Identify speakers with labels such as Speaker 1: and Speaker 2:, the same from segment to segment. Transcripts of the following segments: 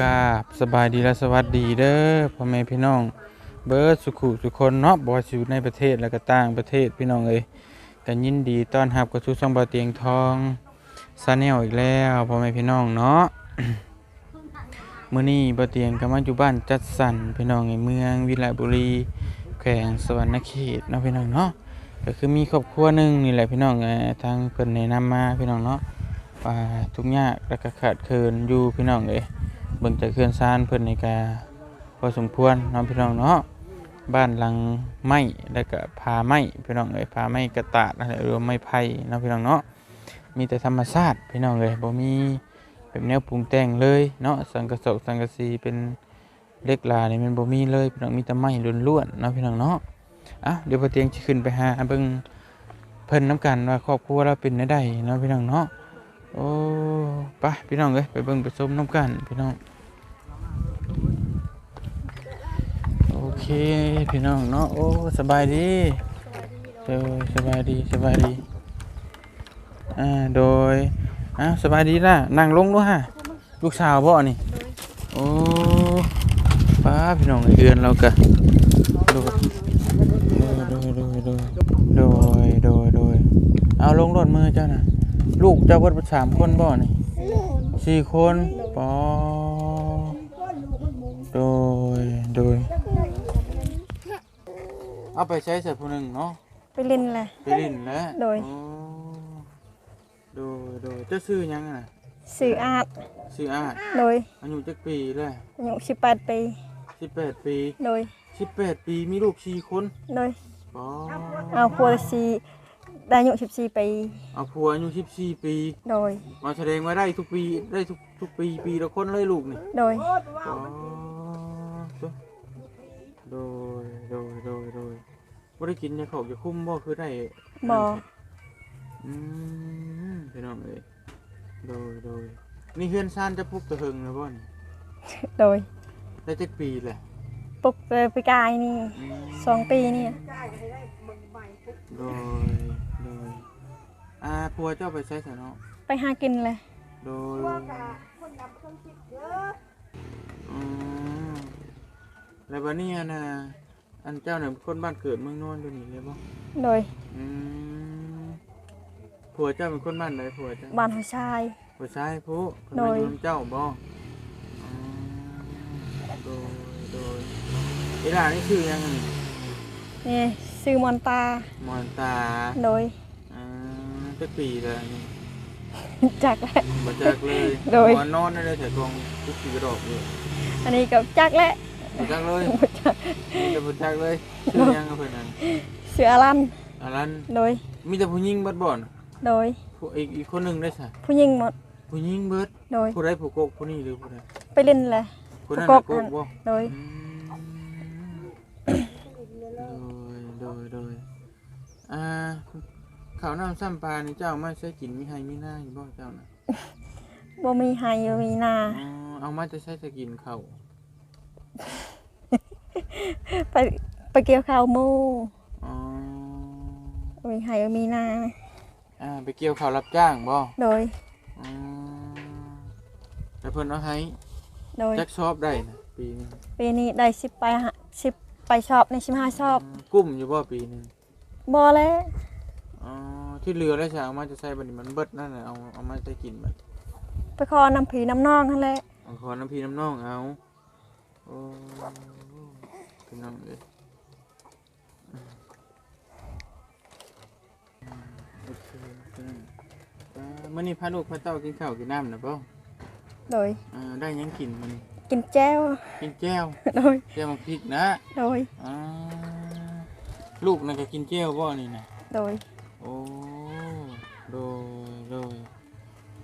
Speaker 1: กราบสบายดีและสวัสดีเด้อพ่อแม่พี่น้อง เบิร์ดสุขุทุคนเนาะบ่ว่าสิอยู่ในประเทศและก็ต่างประเทศพี่น้องเอ้ยกันยินดีต้อนรับกับสู่ช่องบ่อเตียงทองซาแนลอีกแล้วพ่อแม่พี่น้องเนาะมื้อนี้บ่อเตียงก็มาอยู่บ้านจัดสรรพี่น้องในเมืองวิไลบุรี แขวงสวรรณเขตเนาะพี่น้องเนาะก็คือมีครอบครัวหนึ่งนี่แหละพี่น้องเอ้ยทางเพิ่นแนะนำมาพี่น้องเนาะว่าทุกข์ยากและก็ขาดเคินอยู่พี่น้องเอ้ย เบิ่งจากเคลื่อนซานเพิ่นนี่ก็พอสมควรเนาะพี่น้องเนาะบ้านหลังไม้แล้วก็ผาไม้พี่น้องเอ้ยผาไม้กระตาดอะไรหรือว่าไม้ไผ่เนาะพี่น้องเนาะมีแต่ธรรมชาติพี่น้องเอ้ยบ่มีแบบแนวปรุงแต่งเลยเนาะสังกะสกสังกะสีเป็นเล็กลานี่มันบ่มีเลยพี่น้องมีแต่ไม้ล้วนๆเนาะพี่น้องเนาะอะเดี๋ยวพอเตียงสิขึ้นไปหาเบิ่งเพิ่นน้ำกันว่าครอบครัวเราเป็นได้ใดเนาะพี่น้องเนาะโอ้ไปพี่น้องเอ้ยไปเบิ่งไปชมน้ำกันพี่น้อง โอ เคพี่น้องเนาะโอ้สบายดีโดยสบายดีสบายดีอ่าโดยอ่าสบายดีล่ะนั่งลงด้วยฮะลูกสาวบ่นี่โอ้ป้าพี่น้องเอือนเรากะโดยโดยโดยโดยโดยโดยโดยเอาลงรถมือเจ้าน่ะลูกเจ้าเบิดสามคนบ่นี่สี่คนปอ เอาไปใช้เสร็จผู้หนึ่งเนาะ
Speaker 2: ไปเล่นแหละ
Speaker 1: ไปลินแล้ว
Speaker 2: โดย
Speaker 1: อ๋อโดยโดยเจ้าชื่อหยังอะ
Speaker 2: สื่ออาด
Speaker 1: ชื่ออาจ
Speaker 2: โดย
Speaker 1: อายุจักปีเลย
Speaker 2: อายุสิบแปดปี
Speaker 1: สิบแปดปี
Speaker 2: โดย
Speaker 1: สิบแปดปีมีลูกสี่คน
Speaker 2: โดย
Speaker 1: อ๋อ
Speaker 2: เอาพัวสีได้อายุสิบสี่ปี
Speaker 1: เอาผัวอายุสิบสี่ปี
Speaker 2: โดย
Speaker 1: มาแสดงว่าได้ทุกปีได้ทุกทุกปีปีละคนเลยลูกนี่
Speaker 2: โดย
Speaker 1: อ๋อโดย โดย โดย โดย บ่ได้กินยาขอกยาคุ้มบ่คือได้
Speaker 2: บอ
Speaker 1: อืมพี่น้องเอ้ยโดยโดยนี่เฮือนซ่านจะพุกตะเฮงนะบ่นี่
Speaker 2: โดย
Speaker 1: ได้จักปีแหละ
Speaker 2: ปลุกไปไปกายนี่
Speaker 1: อืม
Speaker 2: สองปีนี่
Speaker 1: โดยโดยอ่าพัวเจ้าไปใช้สนอ
Speaker 2: ไปหากินเลย
Speaker 1: โดยอืมแล้วบัดนี้นะ อันเจ้าเนี่ยเป็นคนบ้านเกิดเมืองนอนอยู่นี่เลยบ่
Speaker 2: โดย
Speaker 1: อืมผัวเจ้าเป็นคนบ้านไหนผัวเจ้า
Speaker 2: บ้านหัวชาย
Speaker 1: ผัวชายผู้คน
Speaker 2: โด
Speaker 1: มายอยู่นำเจ้าบ่อืมโดยโดยเวลานี่คือยังไง
Speaker 2: นี่ซื้อมอนตา ม
Speaker 1: อนตา
Speaker 2: โดย
Speaker 1: อ่าจักปีแล้วนี่
Speaker 2: จักแหละ
Speaker 1: บ่จักเลย
Speaker 2: โดย
Speaker 1: นอนนอนได้เลยแต่กองทุกปีกระดอกเลย
Speaker 2: อันนี้กับจักแหละ
Speaker 1: บ่จักเลย
Speaker 2: บ่จัก
Speaker 1: มีแต่บ่จักเลยชื่อยังกับเพิ่นนั่น
Speaker 2: เสืออลัน
Speaker 1: อันนั้น
Speaker 2: โดย
Speaker 1: มีแต่ผู้หญิงเบิดบ่อน
Speaker 2: โดย
Speaker 1: ผู้อีกอีกคนหนึงได้ซะ
Speaker 2: ผู้หญิงหมด
Speaker 1: ผู้หญิงเบิด
Speaker 2: โดย
Speaker 1: ผู้ใดผู้โกกผู้นี้หรือผู้ใด
Speaker 2: ไปเล่นเลย
Speaker 1: ผู้นั้น
Speaker 2: ผู้
Speaker 1: น่ะ
Speaker 2: โก
Speaker 1: โก
Speaker 2: ก
Speaker 1: กบ่
Speaker 2: โดย
Speaker 1: อืมโดย โดย โดย อ่าข้าวน้ำซ้ำปลานี่เจ้ามาใช้กินมีให้มีหน้าอยู่บ่เจ้าน่ะ
Speaker 2: บ่มีไฮบ่มีนา
Speaker 1: อ๋อเอามาจะใช้จะกินข้าว
Speaker 2: ไปไปเกี่ยวข้าวหมู
Speaker 1: อ๋อ
Speaker 2: บ่มีไฮบ่มีนา
Speaker 1: อ่าไปเกี่ยวข้าวรับจ้างบ่
Speaker 2: โดย
Speaker 1: อ๋อแล้วเพิ่นเอาให้
Speaker 2: โดย
Speaker 1: จักชอบได้นะปีหนึง
Speaker 2: ปีนี้ได้สิบไปหาสิบไปชอบในสิบห้าชอบ
Speaker 1: อืมกุ้มอยู่บ่ปีหนึง
Speaker 2: บอแล้ว
Speaker 1: อ๋อที่เหลือแล้วจะเอามาจะใช้บัดนี้มันเบิดนั่นน่ะเอาเอามาใช้กินบัด
Speaker 2: ไปคอน้ำผีน้ำนองนั่นแหละ
Speaker 1: เอาขอน้ำพี่น้ำน้องเอา โอ้พี่น้องเอ้ยอืมโอเคพี่น้องอ่ามื้อนี้พาลูกพาเต้ากินข้าวกินน้ำนะเปล่า
Speaker 2: โดย
Speaker 1: อ่าได้หยังกินมัน
Speaker 2: กินแจ้ว
Speaker 1: กินแก้ว
Speaker 2: โดย
Speaker 1: แก้วมักพริกนะ
Speaker 2: โดย
Speaker 1: อ่าลูกน่ะก็กินแก้วบ่นี่นะ
Speaker 2: โดย
Speaker 1: โอ้โดยโดย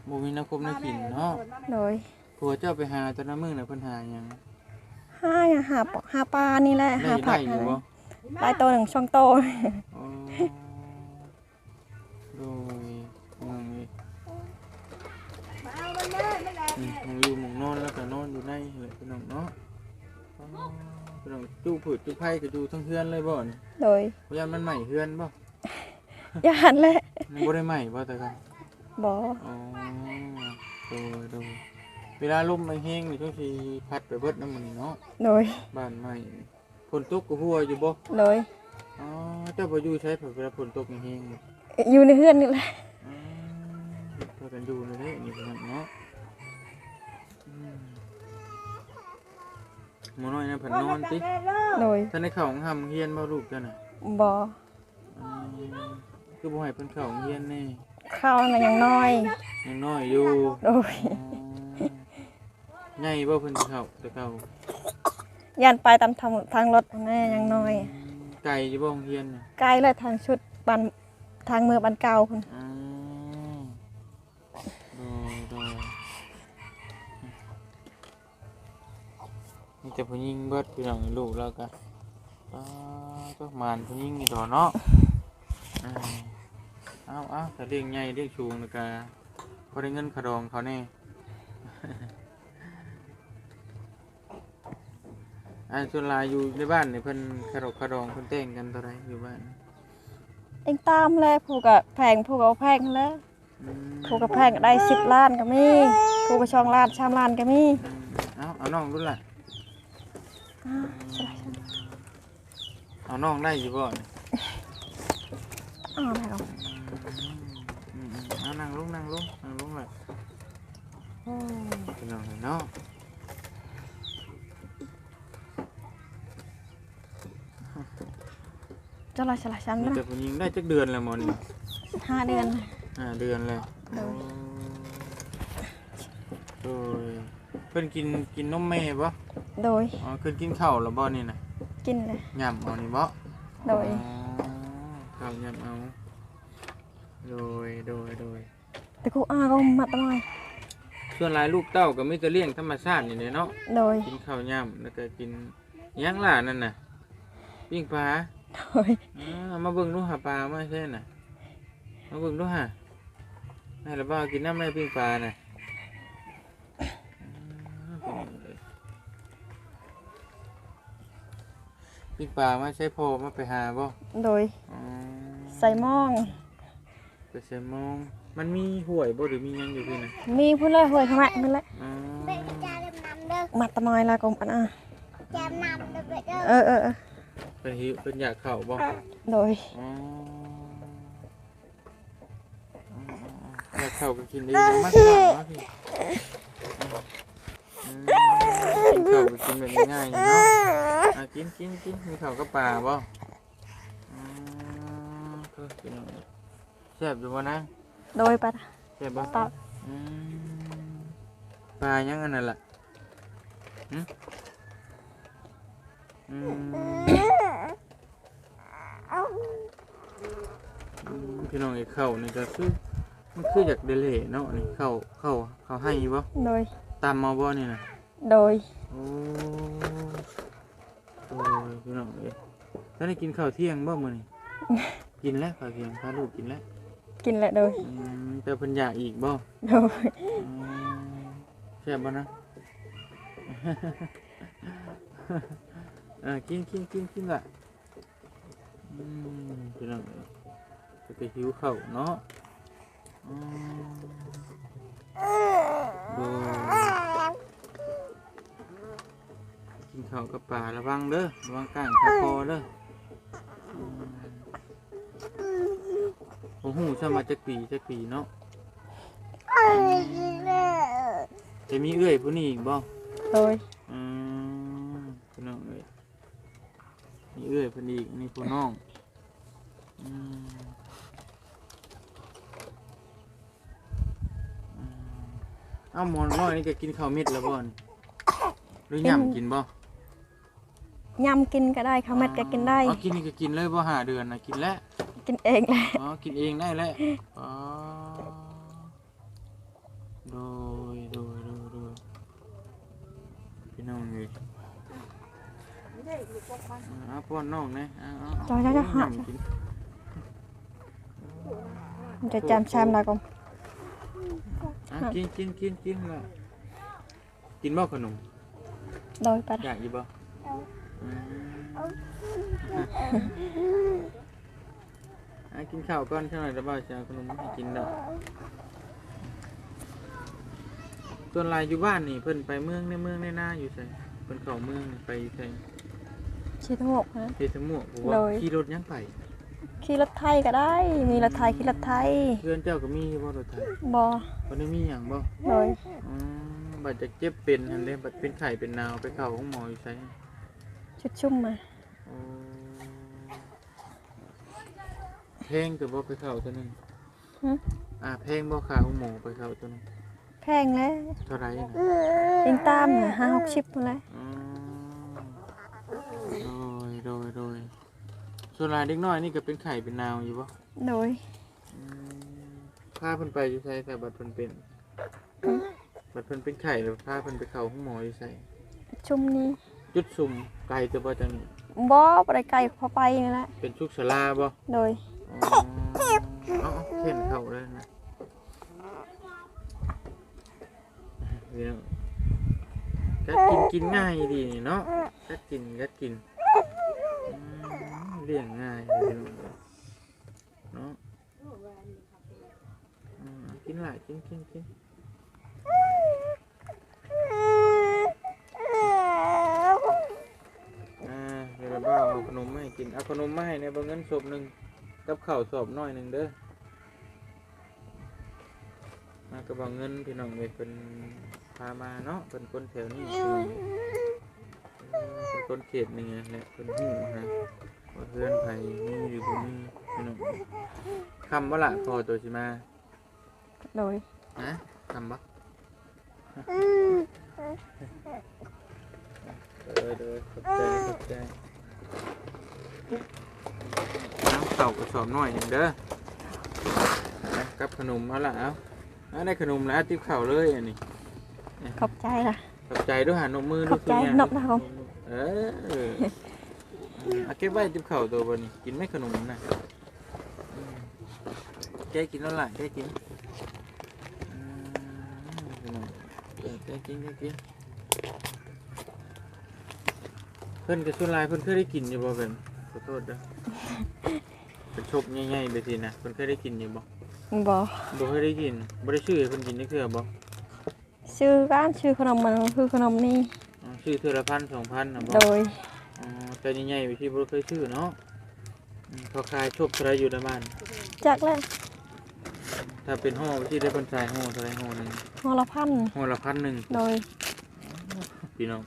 Speaker 1: บ่มีน้ำคมน้ำกินเนาะ
Speaker 2: โดย
Speaker 1: ผัวเจ้าไปหาแตอนน้ำมือน่ะเพิ่นหาหยัง
Speaker 2: ห้าหาปหาปลานี่แหละ
Speaker 1: ได้
Speaker 2: หาผั
Speaker 1: ได้
Speaker 2: ก
Speaker 1: อยู่บ่
Speaker 2: ได้ตัวหนึ่งช่องโต
Speaker 1: อ๋อโดยนั่งนี่อืมหมองอยู่หมองนอนแล้วก็นอนอยู่ในเลยพี่น้องเนาะอ๋อพี่น้องจู้ผืดจู้ไผ่ก็อยู่ทั้งเฮือนเลยบ่นี่
Speaker 2: โดย
Speaker 1: พยานมันใหม่เฮือนบ่
Speaker 2: ยานแหละ
Speaker 1: มันบ่ได้ใหม่บ่แต่กัน
Speaker 2: บอ
Speaker 1: อ๋อโดยโดย เวลาลมมันแห้งนี่ช่วงสิพัดไปเบิดน้ำมันเนาะ
Speaker 2: โดย
Speaker 1: บ้านใหม่ฝนตกก็หัวอยู่บ่
Speaker 2: โดย
Speaker 1: อ๋อเจ้าบ่อยู่ใช้เวลาฝนตกแห้งๆนี่
Speaker 2: อยู่ในเฮือนนี่แหละ
Speaker 1: อืมเพื่อกันอยู่เลยเด้นี่เป็นเนาะอืมหมอน้อยนะเพิ่นนอนติ
Speaker 2: โดย
Speaker 1: ท่านได้เข้าห้องห้ำเฮียนบ่ลูกจ้ะน่ะ
Speaker 2: บ่
Speaker 1: อืมคือบ่ให้เพิ่นเข้าห้องเฮียนแน่
Speaker 2: เข้าน่ะยังน้อย
Speaker 1: ยังน้อยอยู่
Speaker 2: โดย
Speaker 1: อ๋อ ใหญ่บ่เพิ่นสิเข้าแต่เข้า
Speaker 2: ย่านไปตามทางทางรถแน่ยังน้อย
Speaker 1: ไกลอยู่บ่ห้องเฮียนน่ะ
Speaker 2: ใกล้เลยทางชุดบ้านทางเมืองบ้านเก่าพุ่น
Speaker 1: อ๋อโดยโดยมีแต่ผู้หญิงเบิดพี่น้องลูกแล้วก็อ๋อก็มานผู้หญิงนี่ดอกเนาะอ่าเอาเอาแต่เลี้ยงใหญ่เลี้ยงชูงแล้วก็พอได้เงินขะดองเขาแน่ อันส่วนหลายอยู่ในบ้านนี่เพิ่นขะดอกขะดองเพิ่นแต่งกันเท่าไหรอยู่บ้าน
Speaker 2: เองตามแลผู้ก็แพงผู้ก็แพงแล้ว
Speaker 1: อืม
Speaker 2: ผู้ก็แพงได้10ล้านก็มีผู้ก็ช่องล้าน3ล้านก็มี
Speaker 1: อืมเอาเอาน้องรุ่นละ
Speaker 2: อ้าวสลาย
Speaker 1: เอาน้องได้อยู่บ่เนี่ย
Speaker 2: อ้าวแล้ว
Speaker 1: อืมอืมเอานั่งลงนั่งลงนั่งลงเลยโอ้ยเป็นน้องเลยเนาะ
Speaker 2: จะลายสลายชั้น
Speaker 1: มี
Speaker 2: นะ
Speaker 1: แต่ผู้หญิงได้จักเดือนแล้วหมอนี่
Speaker 2: ห้าเดือน
Speaker 1: ห้าเดือนเลย
Speaker 2: โดย
Speaker 1: โดยเพิ่นกินกินนมแม่บ่
Speaker 2: โดย
Speaker 1: อ๋อเพิ่นกินข้าวแล้วบ่นี่น่ะ
Speaker 2: กินเลย
Speaker 1: ย่ำเอานี่บ่
Speaker 2: โดย
Speaker 1: อ๋อข้าวย่ำเอาโดยโดยโดย
Speaker 2: แต่กูอ้าก็มาตะมอย
Speaker 1: ส่วนหลายลูกเต้าก็มีแต่เลี้ยงธรรมชาตินี่แหละเนาะ
Speaker 2: โดย
Speaker 1: กินข้าวย่ำแล้วก็กินหยังล่ะนั่นน่ะปิ้งปลา
Speaker 2: โดย
Speaker 1: อ่ามาเบิ่งดูหาปลามาใช่น่ะ มาเบิ่งดูหาให้ละบ่าวกินน้ำในปิ้งปลาน่ะอ่าปิ้งปลามาใช้พอมาไปหาบ่
Speaker 2: โดย
Speaker 1: อ๋อ
Speaker 2: ใส่หมอง
Speaker 1: ไปใส่มอง มันมีห่วยบ่หรือมีหยังอยู่พี่น่ะ
Speaker 2: มีพูดเลยหวยขมะนั่นแหละ
Speaker 1: อ๋อ
Speaker 2: มาตะมอยละกมปันอะ
Speaker 3: จำนำเด้อเด้อ
Speaker 2: เออเออเออ
Speaker 1: เป็นหิวเป็นอยากเข้าบ่
Speaker 2: โดย
Speaker 1: อ๋ออยากเข้าก็กินเองมาสิล่ะมาพี่อืมกินข้าวก็กินแบบง่ายๆนี่เนาะอะกินกินกินมีข้าวกับปลาบ่อืมก็กินเอาแซ่บอยู่บ่นะ
Speaker 2: โดยปะ
Speaker 1: แซ่บบ่
Speaker 2: ตอบ
Speaker 1: อืมปลายังอันนั้นล่ะหึอืมอืม พี่น้องไอ้เข้านี่ก็คือมันคืออยากเดเล่เนาะนี่เข้าเข้าเข้าให้บ่
Speaker 2: โดย
Speaker 1: ตามมาบ่นี่น่ะ
Speaker 2: โดย
Speaker 1: โอ้โอ้ยพี่น้องเอ้ยท่านได้กินข้าวเที่ยงบ่มื้อนี้กินแล้วข้าวเที่ยงพาลูกกินแล้ว
Speaker 2: กินแหละโดย
Speaker 1: อืมแต่เพิ่นอยากอีกบ่
Speaker 2: โดย
Speaker 1: อืมแซ่บบ่นะ เออกินกินกินกินละอืมพี่น้องเอ้ย จะไปหิวข้าวเนาะอืมดูกินข้าวกับปลาระวังเด้อระวังก้างคาคอเด้ออืมโอ้โหสมาจักปีจักปีเนาะจะมีเอื้อยผู้นี้อีกบ่
Speaker 2: โดย
Speaker 1: อืมพี่น้องเอ้ยมีเอื้อยเพิ่นอีกมีผู้น้องอืมอืม เอ้าหมอนน้อยนี่ก็กินข้าวเม็ดแล้วบ่นี่หรือย่ำกินบ่
Speaker 2: ยำกินก็ได้ข้าวเม็ดก็กินได้
Speaker 1: อ๋อกินนี่ก็กินเลยบ่ห้าเดือนนะกินแล้ว
Speaker 2: กินเองแหละ
Speaker 1: อ๋อกินเองได้แล้วอ๋อโดยโดยโดยโดยพี่น้องเอ้ยอ่าป้อนน้องนะอ่าเอาเอา
Speaker 2: จ้าจ้าจ้า
Speaker 1: ย่ำกิน
Speaker 2: มันจะจำชามละกม
Speaker 1: อะ กินกินกินกินละกินบ่ขนม
Speaker 2: โดยปะ
Speaker 1: อยากอยู่บ่อืมอะกินข้าวก่อนเท่าไหร่แล้วบ่จะเอาขนมให้กินดอกส่วนหลายอยู่บ้านนี่เพิ่นไปเมืองในเมืองในนาอยู่ไสเพิ่นเข้าเมืองนี่ไปไส
Speaker 2: ชิทหกนะ
Speaker 1: เฮ็ดสมุกว่า
Speaker 2: เลย
Speaker 1: ขี่รถยังไป
Speaker 2: ขี่รถไทยก็ได้ มีรถไทยขี่รถไทย
Speaker 1: เพื่อนเจ้าก็มีบ่รถไถ
Speaker 2: บอ
Speaker 1: บ่ได้มีหยังบ่
Speaker 2: โดย
Speaker 1: อืมบัดจะเจ็บเป็นหั่นเด้บัดเป็นไข้เป็นหนาวไปเข้าห้องหมออยู่ไส
Speaker 2: ชุดชุ่มมา
Speaker 1: โอ้เพลงก็บ่ไปเข้าตัวหนึง
Speaker 2: หึ
Speaker 1: อ่าเพลงบ่ค่าห้องหมอไปเข้าตัวหนึง
Speaker 2: แพงแล้ว
Speaker 1: เท่าไหร่นะ
Speaker 2: ยิงตามเนี่ยห้าหกชิปหมดแล้ว
Speaker 1: อืมโดยโดยโดย ส่วนหลายเด็กน้อยนี่ก็เป็นไข้เป็นหนาวอยู่บ่
Speaker 2: โดย
Speaker 1: อืมพาเพิ่นไปอยู่ไสแต่บัดเพิ่นเป็นบัดเพิ่นเป็นไข้แล้วพาเพิ่นไปเข้าห้องหมออยู่ไส
Speaker 2: ชุ่มนี้
Speaker 1: จุดซุ่มไกลแต่บ่จังนี้
Speaker 2: บอไปไกลพอไปนี่แหละ
Speaker 1: เป็นชุกสลาบ่
Speaker 2: โดย
Speaker 1: อ๋อเอาเอาเข็นเข้าเลยนะเดี๋ยวกัดกินกินง่ายดีนี่เนาะกัดกินกัดกินอืม เลี้ยงง่ายเลยเนาะอืมกินหลายกินกินกินอ่าเดี๋ยวเราบ้าเอาขนมมาให้กินเอาขนมมาให้ในบางเงินศพหนึ่งกับข้าวสอบน้อยหนึ่งเด้อมากระบอกเงินพี่น้องเลยเป็นพามาเนาะเป็นคนแถวนี้พี่น้องเป็นคนเขตนี่ไงแหละเป็นหูนะ ว่าเพื่อนไผมีอยู่บ่มีพี่น้องคำว่าละพอตัวสิมา
Speaker 2: โดย
Speaker 1: ฮะคำบ่เออเด้อขอบใจขอบใจน้ำเต่ากระสอบน้อยหนึ่งเด้อนะกับขนมเอาละเอาเอาได้ขนมแล้วติ๊บเข่าวเลยอันนี้
Speaker 2: ขอบใจล่ะ
Speaker 1: ขอบใจด้วยหานมมือ
Speaker 2: ขอบใจ
Speaker 1: ด้วย
Speaker 2: นกนะครับ
Speaker 1: เออ เอาเก็บไว้ติ๊บเข่าวตัวบนนี้กินไหม่ขนมนะอืมแกกินแล้วล่ะแกกินอืมเออแกกินแกกินเพิ่นกับชุนลายเพิ่นเคยได้กินอยู่บ่เป็นขอโทษเด้อเป็นชบใหญ่ๆไปสินะเพิ่นเคยได้กินอยู่บ่
Speaker 2: บอ
Speaker 1: บ่เคยได้กินบ่ได้ชื่อให้เพิ่นกินนี่คือบ่
Speaker 2: ชื่อร้านชื่อขนมมันคือขนมนี้
Speaker 1: อ๋อชื่อเทื่อละพันสองพันนะบ่
Speaker 2: โดย
Speaker 1: อ๋อแต่ใหญ่ๆไปที่บ่เคยชื่อเนาะอืมเขาขายชบเท่าไหรอยู่ในบ้าน
Speaker 2: จากแล้ว
Speaker 1: ถ้าเป็นห่อไปที่ได้เพิ่นขายห่อเท่าไหรห่อหนึง
Speaker 2: หอละพัน
Speaker 1: ห่อละพันหนึ่ง
Speaker 2: โดย
Speaker 1: พี่น้อง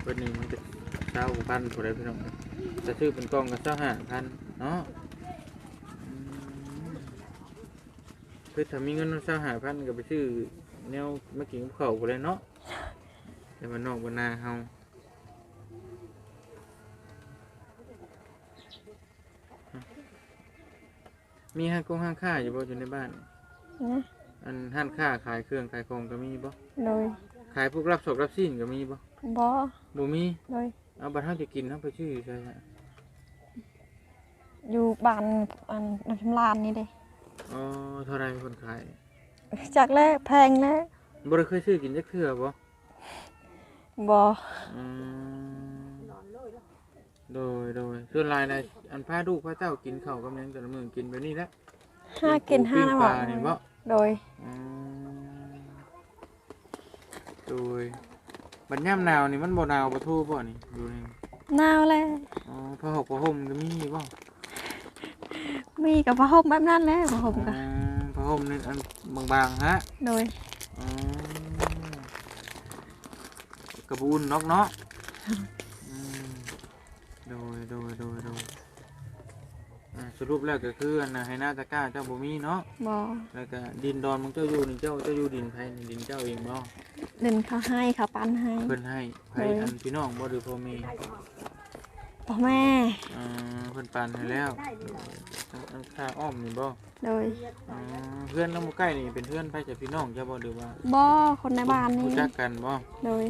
Speaker 1: เพิ่นนี่มันจะเช้าพันเท่าไหรพี่น้องจะซื้อเป็นกล่องก็เช้าห้าพันเนาะอืมคือถ้ามีเงินเช้าห้าพันก็ไปซื้อแนวมากินกับข้าวก็เลยเนาะแต่มันนอกบนนาเฮา มีห้างกงห้างค่าอยู่บ่อยู่ในบ้าน
Speaker 2: นะ
Speaker 1: อันห้างค่าขายเครื่องขายของก็มีบ่
Speaker 2: โดย
Speaker 1: ขายพวกรับศพรับสิ้นก็มีบ่
Speaker 2: บอ
Speaker 1: บ่มี
Speaker 2: โดย
Speaker 1: เอาบัตรเฮาจะกินเฮาไปชื่อใช่ไหม
Speaker 2: อยู่บ้านอันน้ำชำลานนี่เด้
Speaker 1: อ๋อเท่าไรคนขาย
Speaker 2: จากแล้วแพงแล้ว
Speaker 1: บ่ได้เคยซื้อกินจักเทื่อบ่
Speaker 2: บอ
Speaker 1: อืม โดยโดยส่วนหลายนะอันพาลูกพาเต้ากินข้าวกำลังแต่ละมื้อกินแบบนี้แหละ
Speaker 2: ห้ากินห้า
Speaker 1: ปิ้ง
Speaker 2: นะ
Speaker 1: ป
Speaker 2: บอ
Speaker 1: ลานี่บ่
Speaker 2: โดย
Speaker 1: อืมโดยบัดยามหนาวนี่มันบ่หนาวบ่ทู่บ่นี่อยู่นี่
Speaker 2: หนาวแล้ว
Speaker 1: อ๋อผ้าห่มผ้าห่มก็มีบ่
Speaker 2: มีกับผ้าห่มแบบนั้นแหล้วผ้าห่ม
Speaker 1: อื
Speaker 2: กัน
Speaker 1: มผ้าห่มนี่อันบางๆฮะ
Speaker 2: โดย
Speaker 1: อืมกระบุนนอกเนาะอืม โดยโดยโดยโดยอ่าสรุปแล้วก็คืออันน่ะให้หน้าตะกร้าเจ้าบ่มีเนาะ
Speaker 2: บอ
Speaker 1: แล้วก็ดินดอนมึงเจ้าอยู่นี่เจ้าเจ้าอยู่ดินไผนี่ดินเจ้าเองบ่
Speaker 2: เดินเขาให้เขาปันให้
Speaker 1: เพิ่นให้ไผ
Speaker 2: เอออั
Speaker 1: อันพี่น้องบ่หรือพ่อแม่
Speaker 2: พ่อแม่
Speaker 1: อ่าเพิ่นปานให้แล้วอันอันค่าอ้อมนี่บ่
Speaker 2: โดย
Speaker 1: อ๋อเพื่อนน้ำหมูใกล้นี่เป็นเพื่อนไผจากพี่น้องเจ้าบ่หรือว่า
Speaker 2: บอคนในบ้านนี่
Speaker 1: รู้จักกันบ่
Speaker 2: โดย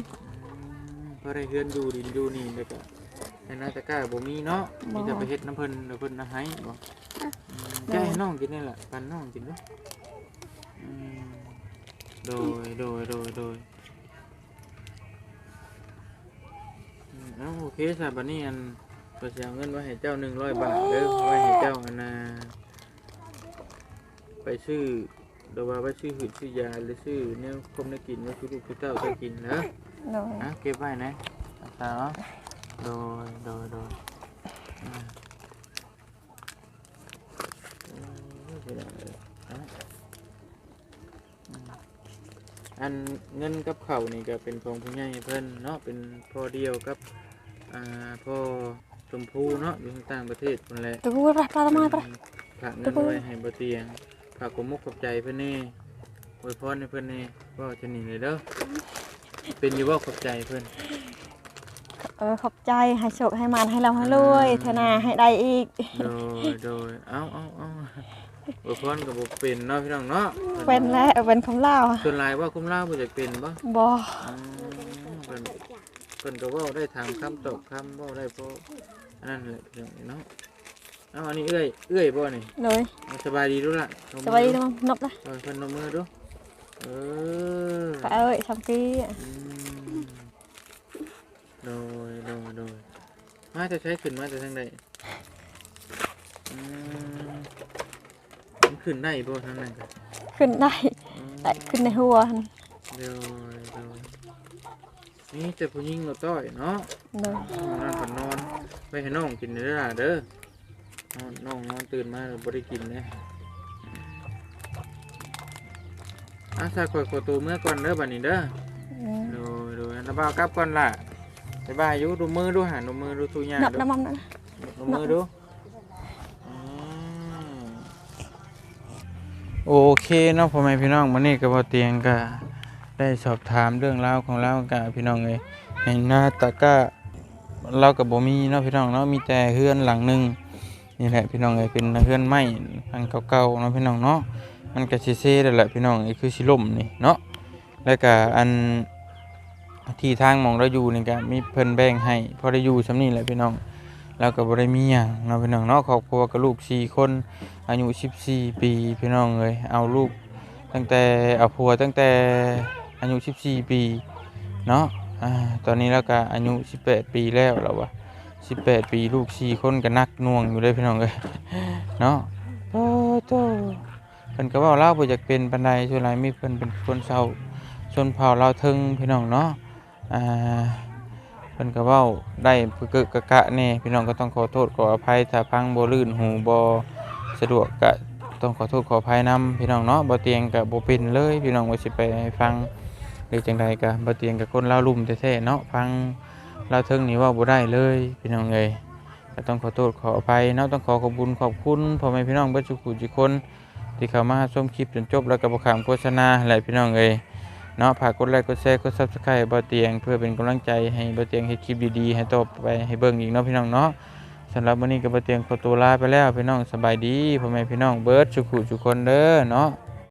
Speaker 1: เพื่อได้เพื่อนดูดินดูนี่แล้วก็ ให้นาตะกร้าบ่มีเนาะ
Speaker 2: บ่
Speaker 1: มีแต่ไปเฮ็ดน้ำเพิ่นเดี๋ยวเพิ่นเอาให้บ่อืมแกให้น้องกินนี่แหละปันน้องกินเด้ออืมโดยโดยโดยโดยอืมเอ้าโอเคสาบัดนี้อันก็สิเอาเงินไว้ให้เจ้า100บาทเด้อไว้ให้เจ้าอันน่ะไปซื้อหรือว่าไว้ซื้อหืดซื้อยาหรือซื้อเนี่ยคมได้กินไว้คือลูกคือเต้าจะกินเนอะ
Speaker 2: โดย
Speaker 1: อะเก็บไว้นะรักษาเนาะ โดยโดยโดยอ่าเออเป็นอะไรอะอืมอันเงินกับเขาวนี่ก็เป็นของผู้ใหญ่เพิ่นเนาะเป็นพ่อเดียวกับอ่าพ่อชมพูเนาะอยู่ทางต่างประเทศคนแหละ
Speaker 2: ตะกูปลาปลาตะมาปลา
Speaker 1: ฝากเงินไว้ให้บ่เตียงฝากกบมุกขอบใจเพิ่นแนี่อวยพรให้เพิ่นแนี่ว่าจะหนีเลยเด้อเป็นอยู่ว่าขอบใจเพิ่น
Speaker 2: เออขอบใจให้โชคให้มันให้เราให้รวยเทนาให้ได้อีก
Speaker 1: โดยโดยเอ้าเอ้าเอ้าอวยพรก็บ่เป็นเนาะพี่น้องเนาะ
Speaker 2: เป็นแล้วเป็นของเรา
Speaker 1: ส่วนหลายว่าคุ้มลาวบ่จะเป็นบ่
Speaker 2: บ่
Speaker 1: อืมเพิ่นเพิ่นก็เว้าได้ถามคำตอบคำเว้าได้เพราะอันนั้นแหละพี่น้องเนาะเอ้าอันนี้เอื้อยเอื้อยบ่นี่
Speaker 2: โดย
Speaker 1: สบายดีดูล่ะนม
Speaker 2: สบายดี
Speaker 1: มือ
Speaker 2: นะนบนะ
Speaker 1: เออเพิ่นนมมือดูเออ
Speaker 2: ป้าเอ้ยสองปี
Speaker 1: อืม โดยโดยโดยมาจะใช้ขึ้นมาจะทางใดอืมมันขึ้นได้บ่ทางนั้นกัน
Speaker 2: ขึ้นได้แต่ขึ้นในหัวหั่น
Speaker 1: โดยโดยนี่แต่ผู้หญิงเราต้อยเนาะ
Speaker 2: โดย
Speaker 1: นอนผ่นนอนไปให้น้องกินเด้อล่ะเด้อน้องน้องนอนตื่นมาเราบ่ได้กินนะอาซาข่อยขอตัวเมื่อก่อนเด้อบัดนี้เด้อ
Speaker 2: อืม
Speaker 1: ดูดูนะบ่าวกลับก่อนล่ะ ไปบายอยู่ดูมือดูหันดูมือดูทุกอย่าง
Speaker 2: นับ
Speaker 1: ดู
Speaker 2: น้ำมันนะ
Speaker 1: ดูมือดูอืมโอเคเนาะพ่อแม่พี่น้องวันนี้ก็บ่เตียงก็ได้สอบถามเรื่องราวของเรากับพี่น้องเลยในหน้าตะกร้าเรากับบ่มีเนาะพี่น้องเนาะมีแต่เฮือนหลังหนึงนี่แหละพี่น้องเอ้ยเป็นเฮือนไม้อันเก่าๆเนาะพี่น้องเนาะมันก็สิเซ่นั่นแหละพี่น้องนี่คือสิล่มนี่เนาะแล้วก็อัน ที่ทางมองเราอยู่นี่ก็มีเพิ่นแบ่งให้พอได้อยู่สำนี้แหละพี่น้องแล้วก็บ่ได้มีหยังเนาะพี่น้องเนาะครอบครัวกับลูก4คนอายุ14ปีพี่น้องเอ้ยเอาลูกตั้งแต่เอาผัวตั้งแต่อายุ14ปีเนาะตอนนี้แล้วก็อายุ18ปีแล้วแล้ววะ18ปีลูก4คนก็นักน่วงอยู่เลยพี่น้องเอ้ยเนาะโตโตเพิ่นก็เว้าเล่าวบ่อยากเป็นปานใดส่วนหลายมีเพิ่นเป็นคนเฒ่าชนเผ่าลาทิงพี่น้องเนาะ อ่าเพิ่นก็เว้าได้ปึกึกกะกะแน่พี่น้องก็ต้องขอโทษขออภัยถ้าพังบ่ลื่นหูบ่สะดวกก็ต้องขอโทษขออภัยนํพี่น้องเนาะบ่เตียงก็บ่เป็นเลยพี่น้องว่าสิไปฟังหรือจังใดก็บ่เตียงก็คนลาวลุ่มแท้ๆเนาะฟังลาวเทิงนี่ว่าบ่ได้เลยพี่น้องเอ้ยก็ต้องขอโทษขออภัยเนาะต้องขอขอบคุญขอบคุณพ่อแม่พี่น้องเบิดทุกผู้ทุกคนที่เข้ามาชมคลิปจนจบแล้วก็บ่ขามโฆษณาหลายพี่น้องเอ้ย เนาะฝากกดไลค์กดแชร์กดซับสไครต์บอเตียง เพื่อเป็นกำลังใจให้บอเตียงให้คลิปดีๆ ให้ต่อไปให้เบิ่งอีกเนาะพี่น้องเนาะสำหรับวันนี้กับบอเตียงขอตัวลาไปแล้วพี่น้องสบายดีพ่อแม่พี่น้องเบิดสุขุทุกคนเด้อเนาะ